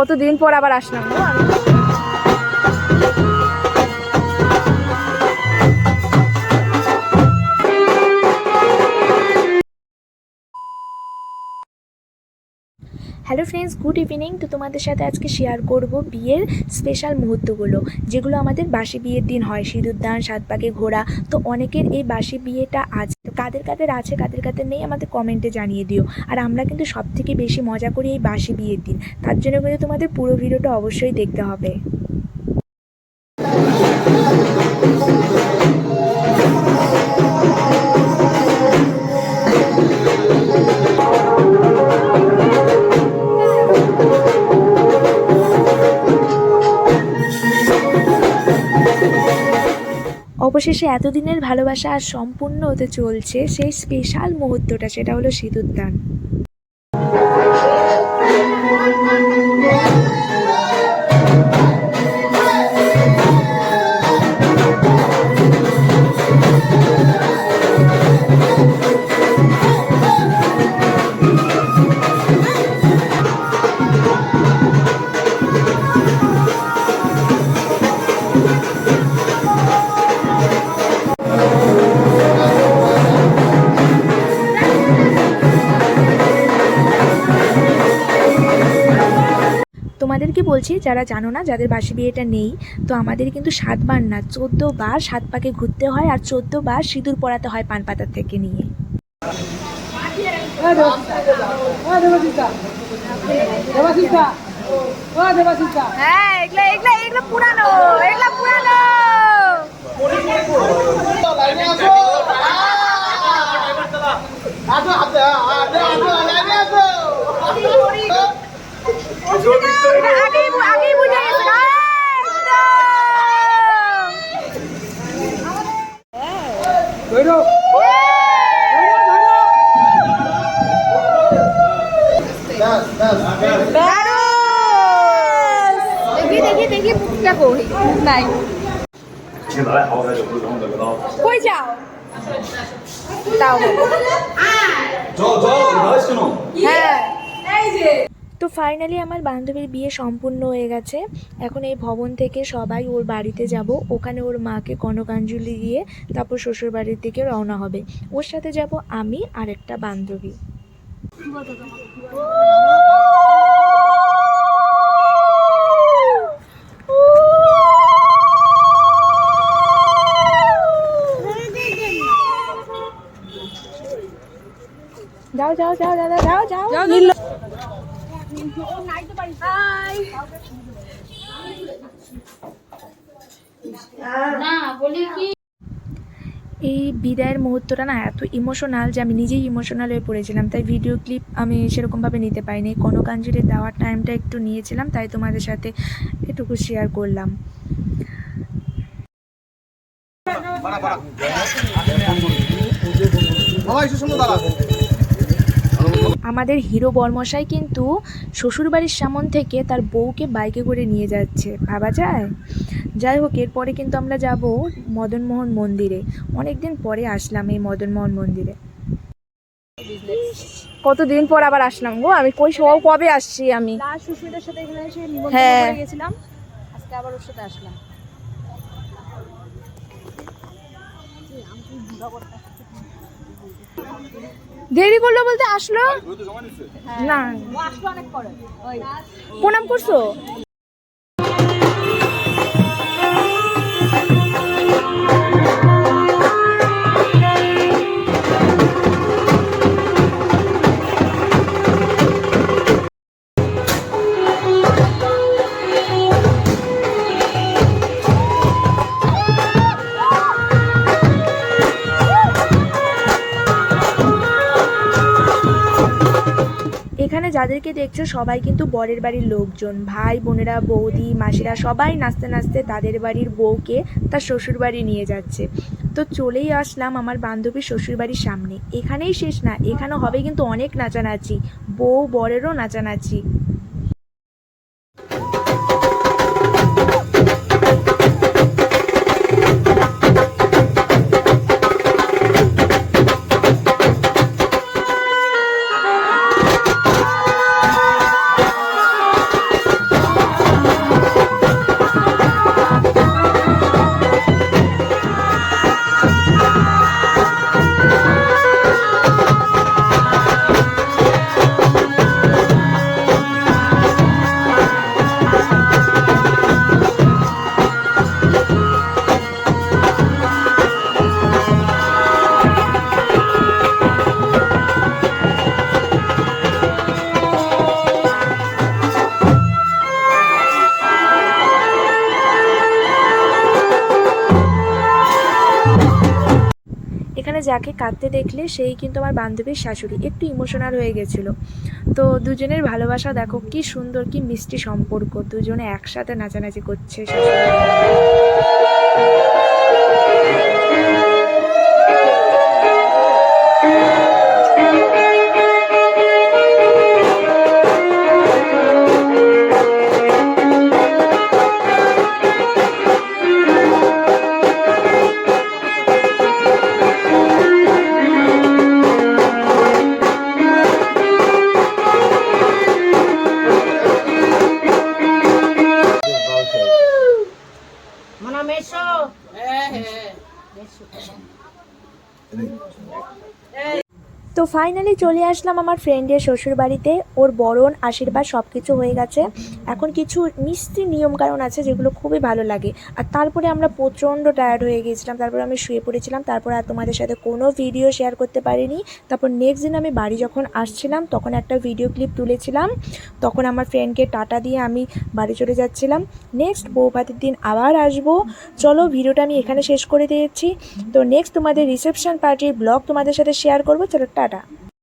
কতদিন পর আবার আসলাম হ্যালো ফ্রেন্ডস গুড ইভিনিং তো তোমাদের সাথে আজকে শেয়ার করব বিয়ের স্পেশাল মুহূর্তগুলো, যেগুলো আমাদের বাসি বিয়ের দিন হয়। সিঁদুরদান সাত পাকে ঘোরা, তো অনেকের এই বাসি বিয়েটা আছে। তো কাদের কাদের আছে, কাদের কাদের নেই, আমাদের কমেন্টে জানিয়ে দিও। আর আমরা কিন্তু সব থেকে বেশি মজা করি এই বাসি বিয়ের দিন। তার জন্য কিন্তু তোমাদের পুরো ভিডিওটা অবশ্যই দেখতে হবে। অবশেষে এতদিনের ভালোবাসা আর সম্পূর্ণ হতে চলছে সেই স্পেশাল মুহূর্তটা সেটা হলো সিঁদুরদান। বলছি যারা জানো না যাদের বাসি বিয়েটা নেই তো আমাদের কিন্তু সাতবার না চোদ্দ বার সাত পাকে ঘুরতে হয় আর চোদ্দ বার সিঁদুর পরাতে হয় পান পাতার থেকে নিয়ে হ্যাঁ এগুলো এগুলো এগুলো পুরানো এগুলো পুরানো আগেই বু- আগেই বুঝে গেছে একদম। তো ফাইনালি আমার বান্ধবীর বিয়ে সম্পূর্ণ হয়ে গেছে। এখন এই ভবন থেকে সবাই ওর বাড়িতে যাব। ওখানে ওর মাকে কনকাঞ্জলি দিয়ে তারপর শ্বশুর বাড়ির দিকে রওনা হবে। ওর সাথে যাব আমি আর একটা বান্ধবী। যাও যাও যাও দাদা যাও যাও নীল- এই বিদায়ের মুহূর্তটা না এত ইমোশনাল যে আমি নিজেই ইমোশনাল হয়ে পড়েছিলাম। তাই ভিডিও ক্লিপ আমি সেরকমভাবে নিতে পারিনি। কনকাঞ্জলি দেওয়ার টাইমটা একটু নিয়েছিলাম, তাই তোমাদের সাথে এটুকু শেয়ার করলাম। আমাদের হিরো বর্মশাই কিন্তু শ্বশুরবাড়ির সামন থেকে তার বউকে বাইকে করে নিয়ে যাচ্ছে। ভাবা যায়? যাই হোক এরপরে কিন্তু আমরা যাব মদনমোহন মন্দিরে। অনেক দিন পরে আসলাম এই মদনমোহন মন্দিরে। কতদিন পর আবার আসলাম গো? আমি কই সব কবে আসছি আমি? সুস্মিতার সাথে এখানে এসে হ্যাঁ। নিমন্ত্রণ করে গেছিলাম। আজকে আবার ওর সাথে আসলাম। দেরি করল বলতে আসলো? না। আসলো অনেক পরে। প্রণাম করছ? এখানে যাদেরকে দেখছ সবাই কিন্তু বরের বাড়ির লোকজন। ভাই, বোনেরা, বৌদি, মাসিরা সবাই নাচতে নাচতে তাদের বাড়ির বউকে তার শ্বশুর বাড়ি নিয়ে যাচ্ছে। তো চলেই আসলাম আমার বান্ধবীর শ্বশুর বাড়ির সামনে। এখানেই শেষ না এখানে হবে কিন্তু অনেক নাচানাচি। বউ বরেরও নাচানাচি। যাকে কাঁদতে দেখলে সেই কিন্তু আমার বান্ধবীর শাশুড়ি। একটু ইমোশনাল হয়ে গেছিল। তো দুজনের ভালোবাসা দেখো, কি সুন্দর, কি মিষ্টি সম্পর্ক। দুজনে একসাথে নাচানাচি করছে হ্যাঁ, হ্যাঁ, হ্যাঁ। তো ফাইনালি চলে আসলাম আমার ফ্রেন্ডের শ্বশুর বাড়িতে ওর বরণ, আশীর্বাদ সব কিছু হয়ে গেছে। এখন কিছু মিষ্টি নিয়মকানুন আছে যেগুলো খুবই ভালো লাগে। আর তারপরে আমরা প্রচণ্ড টায়ার্ড হয়ে গিয়েছিলাম। তারপরে আমি শুয়ে পড়েছিলাম। তারপর আর তোমাদের সাথে কোনো ভিডিও শেয়ার করতে পারিনি। তারপর নেক্সট দিন আমি বাড়ি যখন আসছিলাম, তখন একটা ভিডিও ক্লিপ তুলেছিলাম। তখন আমার ফ্রেন্ডকে টাটা দিয়ে আমি বাড়ি চলে যাচ্ছিলাম। নেক্সট বৌভাতের দিন আবার আসব। চলো ভিডিওটা আমি এখানে শেষ করে দিয়েছি। তো নেক্সট তোমাদের রিসেপশন পার্টির ব্লগ তোমাদের সাথে শেয়ার করব। চলো টাটা